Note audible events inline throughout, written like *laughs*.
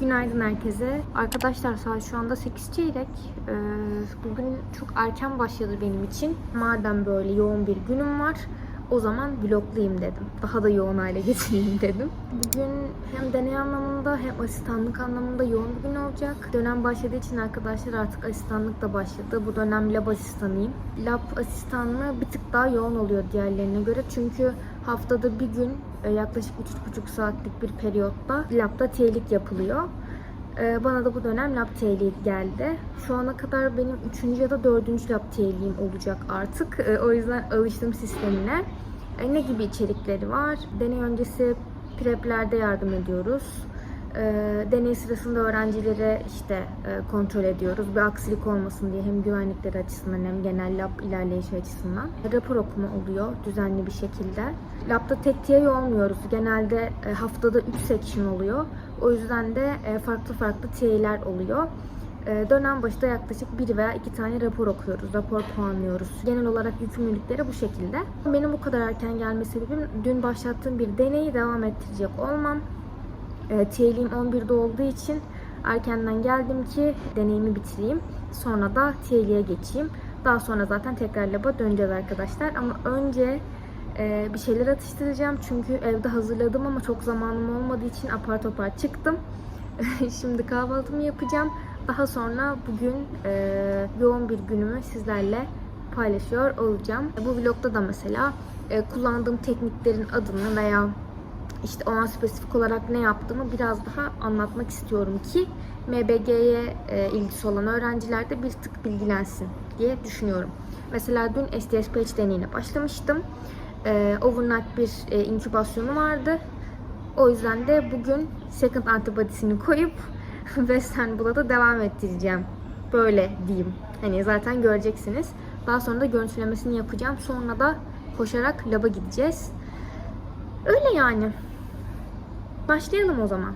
Günaydın herkese. Arkadaşlar saat şu anda 8 çeyrek. Ee, bugün çok erken başladı benim için. Madem böyle yoğun bir günüm var, o zaman vloglayayım dedim. Daha da yoğun hale *laughs* getireyim dedim. Bugün hem deney anlamında hem asistanlık anlamında yoğun bir gün olacak. Dönem başladığı için arkadaşlar artık asistanlık da başladı. Bu dönem lab asistanıyım. Lab asistanlığı bir tık daha yoğun oluyor diğerlerine göre. Çünkü haftada bir gün e, yaklaşık 3,5 saatlik bir periyotta labda teylik yapılıyor. E, Bana da bu dönem lab teyliği geldi. Şu ana kadar benim 3. ya da 4. lab teyliğim olacak artık. E, O yüzden alıştım sistemine. Ne gibi içerikleri var? Deney öncesi preplerde yardım ediyoruz. E, Deney sırasında öğrencilere işte e, kontrol ediyoruz. Bir aksilik olmasın diye hem güvenlikleri açısından hem genel lab ilerleyişi açısından. Rapor okuma oluyor düzenli bir şekilde. Labda tek TA olmuyoruz. Genelde e, haftada 3 section oluyor. O yüzden de e, farklı farklı TA'ler oluyor. E, Dönem başında yaklaşık bir veya iki tane rapor okuyoruz, rapor puanlıyoruz. Genel olarak yükümlülükleri bu şekilde. Benim bu kadar erken gelme sebebim dün başlattığım bir deneyi devam ettirecek olmam. E, TL'im 11'de olduğu için erkenden geldim ki deneyimi bitireyim. Sonra da TL'ye geçeyim. Daha sonra zaten tekrar laba döneceğiz arkadaşlar. Ama önce e, bir şeyler atıştıracağım. Çünkü evde hazırladım ama çok zamanım olmadığı için apar topar çıktım. *laughs* Şimdi kahvaltımı yapacağım. Daha sonra bugün e, yoğun bir günümü sizlerle paylaşıyor olacağım. Bu vlogda da mesela e, kullandığım tekniklerin adını veya işte ona spesifik olarak ne yaptığımı biraz daha anlatmak istiyorum ki MBG'ye e, ilgisi olan öğrenciler de bir tık bilgilensin diye düşünüyorum. Mesela dün STS Page deneyine başlamıştım. E, overnight bir e, inkübasyonu vardı. O yüzden de bugün second antibody'sini koyup *laughs* Western Blot'a devam ettireceğim. Böyle diyeyim. Hani zaten göreceksiniz. Daha sonra da görüntülemesini yapacağım. Sonra da koşarak laba gideceğiz. Öyle yani. Başlayalım o zaman.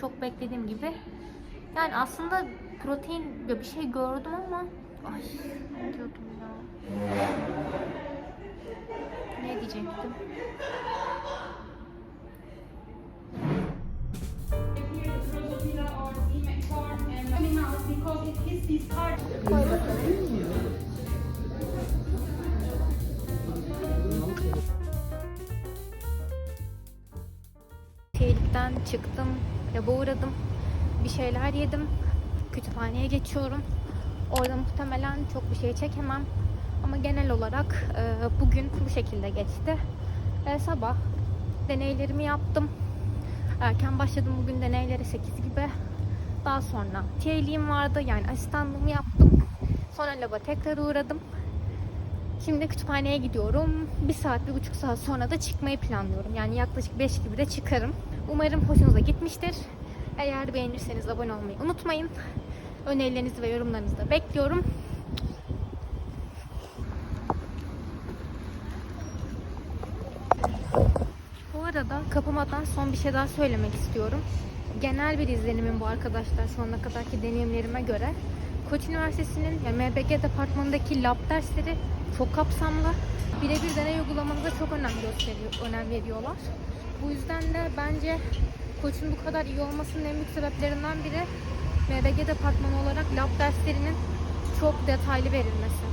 Çok beklediğim gibi. Yani aslında protein ya bir şey gördüm ama ay diyordum ya. Ne diyecektim? Drosophila or çıktım, araba uğradım, bir şeyler yedim, kütüphaneye geçiyorum. Orada muhtemelen çok bir şey çekemem. Ama genel olarak e, bugün bu şekilde geçti. E, sabah deneylerimi yaptım. Erken başladım bugün deneylere 8 gibi. Daha sonra TL'liğim vardı yani asistanlığımı yaptım. Sonra laba tekrar uğradım. Şimdi kütüphaneye gidiyorum. Bir saat, bir buçuk saat sonra da çıkmayı planlıyorum. Yani yaklaşık 5 gibi de çıkarım. Umarım hoşunuza gitmiştir. Eğer beğenirseniz abone olmayı unutmayın. Önerilerinizi ve yorumlarınızı da bekliyorum. Bu arada kapamadan son bir şey daha söylemek istiyorum. Genel bir izlenimim bu arkadaşlar şu ana kadarki deneyimlerime göre. Koç Üniversitesi'nin MBG departmanındaki lab dersleri çok kapsamlı. Birebir deney uygulamanıza çok önem gösteriyor, önem veriyorlar. Bu yüzden de bence Koç'un bu kadar iyi olmasının en büyük sebeplerinden biri MBG departmanı olarak lab derslerinin çok detaylı verilmesi.